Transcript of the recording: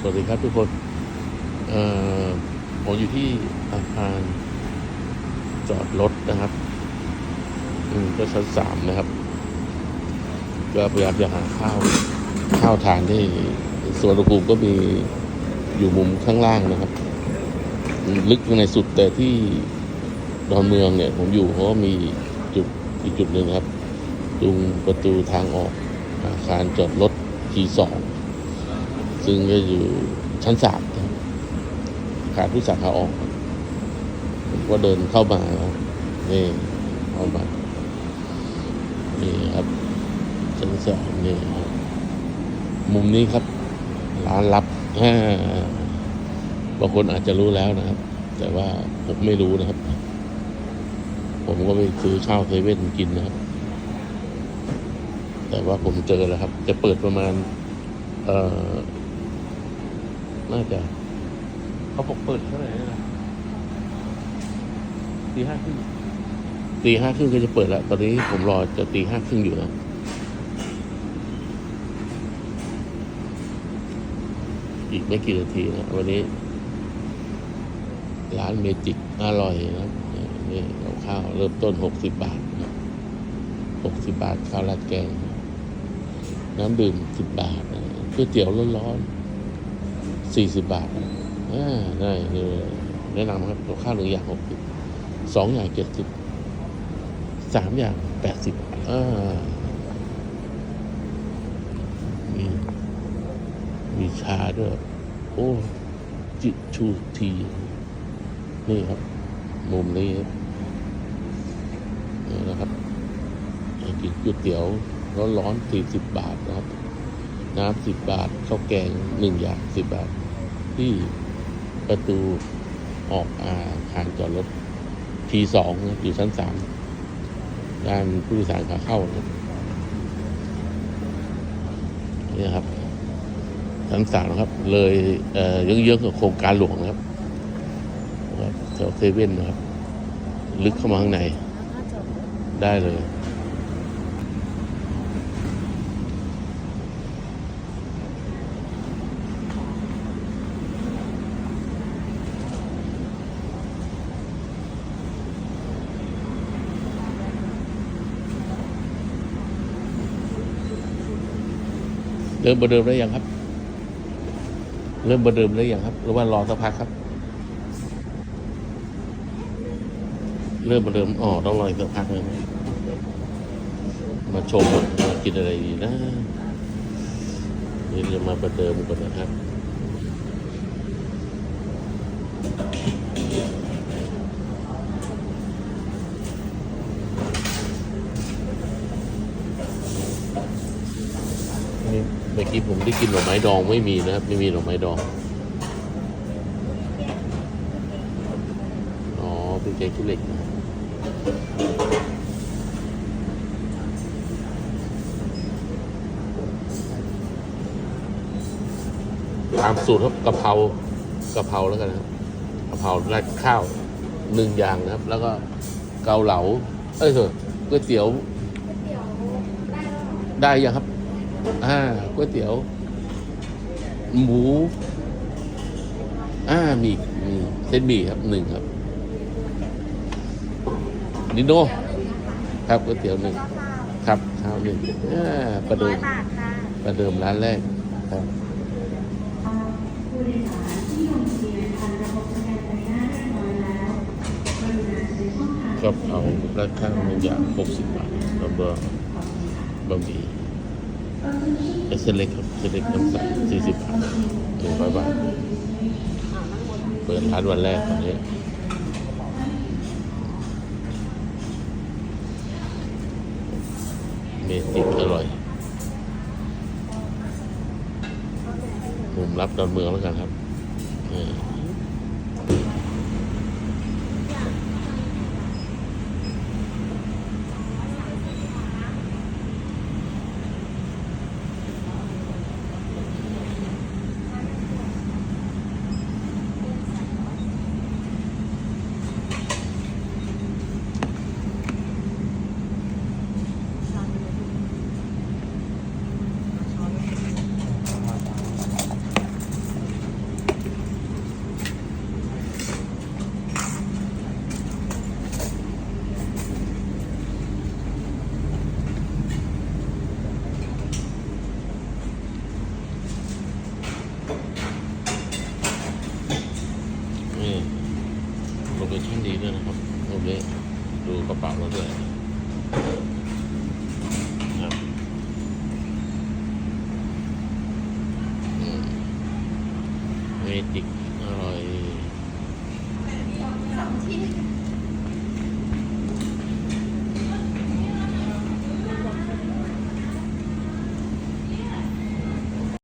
สวัสดีครับทุกคนเอ่อผมอยู่ที่อาคารจอดรถนะครับ อืมก็ชั้นสามนะครับ ก็พยายามจะหาข้าว ข้าวทานที่สวนอุณหภูมิก็มีอยู่มุมข้างล่างนะครับ ลึกข้างในสุดแต่ที่ดอนเมืองเนี่ย ผมอยู่เพราะมีจุดอีกจุดหนึ่งครับ ตรงประตูทางออกอาคารจอดรถทีสอง ซึ่งก็อยู่ชั้นสามครับอาคารผู้สาขาออกผมก็เดินเข้ามาครับนี่เข้ามานี่ครับชั้นสองนี่ครับมุมนี้ครับ ร้านลับบางคนอาจจะรู้แล้วนะครับ แต่ว่าผมไม่รู้นะครับ ผมก็ไปซื้อข้าวเซเว่นกินนะครับ แต่ว่าผมเจอแล้วครับ จะเปิดประมาณ เอ่อ น่าจะ เขาบอกเปิดเท่าไหร่นะตีห้าครึ่งตีห้าครึ่งก็จะเปิดแล้ว ตอนนี้ผมรอจะตีห้าครึ่งอยู่นะอีกไม่กี่นาทีนะวันนี้ ร้านเมจิกอร่อยนะครับนี่กับข้าวเริ่มต้นหกสิบบาทนะหกสิบบาทข้าวราดแกง น้ำดื่มสิบบาทนะก๋วยเตี๋ยวร้อนๆ สี่สิบบาทอ่าได้เลยแนะนำครับกับข้าวหนึ่งอย่างหกสิบสองอย่างเจ็ดสิบสามอย่างแปดสิบอ่ามีมีชาด้วย โอ้ จิชูที นี่ครับ มุมนี้ครับนี่นะครับกินก๋วยเตี๋ยวร้อนๆสี่สิบบาทนะครับ น้ำสิบบาทข้าวแกงหนึ่งอย่างสิบบาท ที่ประตูออกอาคารจอดรถทีสองอยู่ชั้นสามด้านผู้โดยสารขาเข้านะครับนี่ครับชั้นสามนะครับ เลยเอ่อเยอะๆกับโครงการหลวงครับนะครับแถวเซเว่นนะครับ ลึกเข้ามาข้างใน ได้เลย เริ่มประเดิมได้ยังครับ เริ่มประเดิมได้ยังครับ หรือว่ารอสักพักครับ เริ่มประเดิมอ๋อต้องรออีกสักพักเลยนะมาชมมากินอะไรดีนะนี่เรามาประเดิมกันนะครับ นี่เมื่อ กี้ผมได้กินหน่อไม้ดองไม่มีนะครับ ไม่มีหน่อไม้ดอง อ๋อ เป็นแกงขี้เหล็กนะตามสูตรครับกะเพรากะเพราแล้วกันนะครับกะเพราราดข้าวหนึ่งอย่างนะครับ แล้วก็เกาเหลา เอ้ยเถอะก๋วยเตี๋ยว ได้ยังครับ อ่าก๋วยเตี๋ยว หมู อ่ามีมีเส้นหมี่ครับหนึ่งครับนิโน่ครับก๋วยเตี๋ยวหนึ่งครับข้าวหนึ่งอ่าประเดิร้อมยบาทค่ะประเดิมร้านแรกครับผู้โดยสารที่ลงทะเบียนทันระบบสแกนใบหน้าเรียบร้อยแล้วกรุณาใช้ช่องทางก็เอาราดข้าวหนึ่งอย่างหกสิบบาทแล้วก็บะหมี่ เอสเส้นเล็กครับเส้นเล็กน้ำใสสี่สิบบาทหนึ่งร้อยบาท เปิดร้านวันแรกตอนนี้เมจิกอร่อยมุมรับดอนเมืองแล้วกันครับ กระ